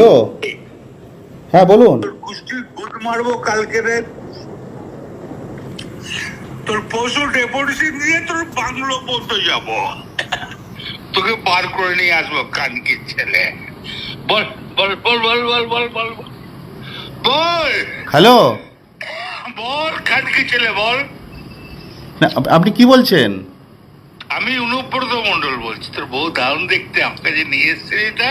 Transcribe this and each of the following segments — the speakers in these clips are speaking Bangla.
হ্যালো? হ্যাঁ বলুন। তোর মারবো কালকে রে। তোর পশু ডেপুটেশন দিয়ে তোর বাংলো পর্যন্ত যাব। তোকে বার করে নিয়ে আসব কানকির ছেলে। বল বল বল বল বল বল বল বল। হ্যালো? বল কানকি ছেলে বল। না, আপনি কি বলছেন? আমি অনুব্রত মন্ডল বলছি। তোর বউ দারুণ দেখতে যে নিয়ে এসছে এটা।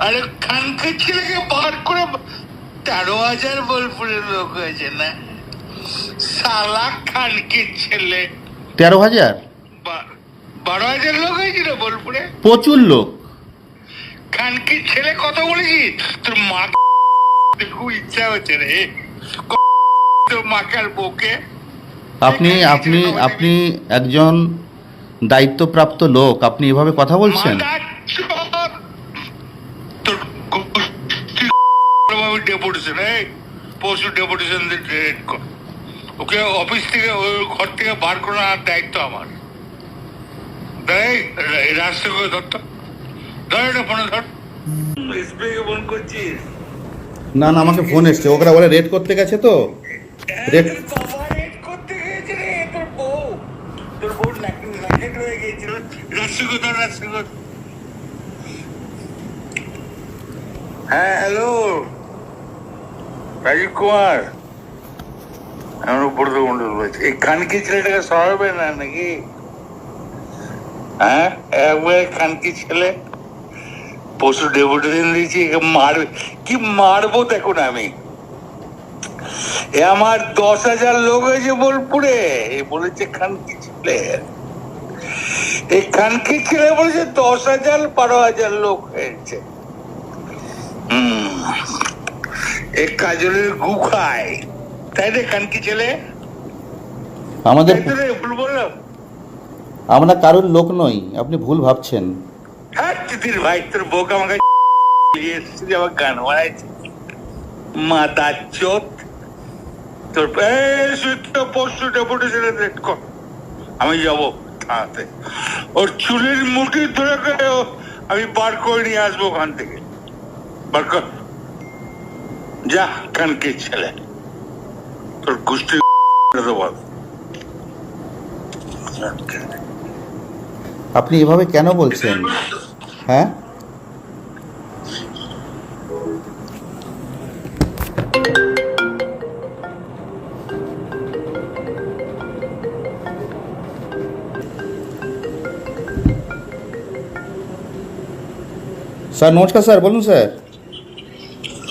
আরে খানকে ছেলেকে বার করে তেরো হাজার বোলপুরের লোক হয়েছে না? সালা খানকে ছেলে। তেরো হাজার? বারো হাজার লোক হয়েছিল বোলপুরে? প্রচুর লোক। খানকির ছেলে কথা বলেছি? তোর মা খুব ইচ্ছা হচ্ছে রে। তোর মাকে আর বউকে? আপনি আপনি আপনি একজন দায়িত্বপ্রাপ্ত লোক। আপনি এভাবে কথা বলছেন? ডেপুটেশন এই পশু ডেপুটেশন ডেট কর। ওকে অফিস থেকে ওই ঘর থেকে বার করার দায়িত্ব আমার। দেখ রাস্তা করে ধর ধর এটা ফোনে ধর। স্প্রে ফোন করছিস? না না আমাকে ফোন এসছে। ওরা বলে রেড করতে গেছে তো। রেড করতে গিয়েছে রে তোর বউ। তোর বউ নাকেট হয়ে ধর হ্যাঁ হ্যালো రాజీవ్ కుమార్ అవును బురద দিয়েছি কি মারবো দেখুন আমি। এ আমার দশ হাজার লোক হয়েছে বোলপুরে। বলেছে খানকি ছেলে। এই খানকি ছেলে বলেছে দশ হাজার বারো হাজার লোক হয়েছে। হম। এ কাজলের গু খায়। তাই রে খানকি ছেলে? আমাদের ভুল বললাম। আমরা কারোর লোক নই আপনি ভুল ভাবছেন। হ্যাঁ তিতির ভাই তোর বউকে আমাকে নিয়ে এসেছে আমার গান বানাইছে। মাতা চোত তোর পরশু ডেপুটেশনে রেট কর। আমি যাব থানাতে। ওর চুলের মুঠি ধরে আমি বার করে নিয়ে আসব ওখান থেকে। বার কর। যা কানকে ছেলে তোর গোষ্ঠী বল আপনি এভাবে কেন বলছেন? হ্যাঁ? স্যার, নমস্কার স্যার, বলুন স্যার।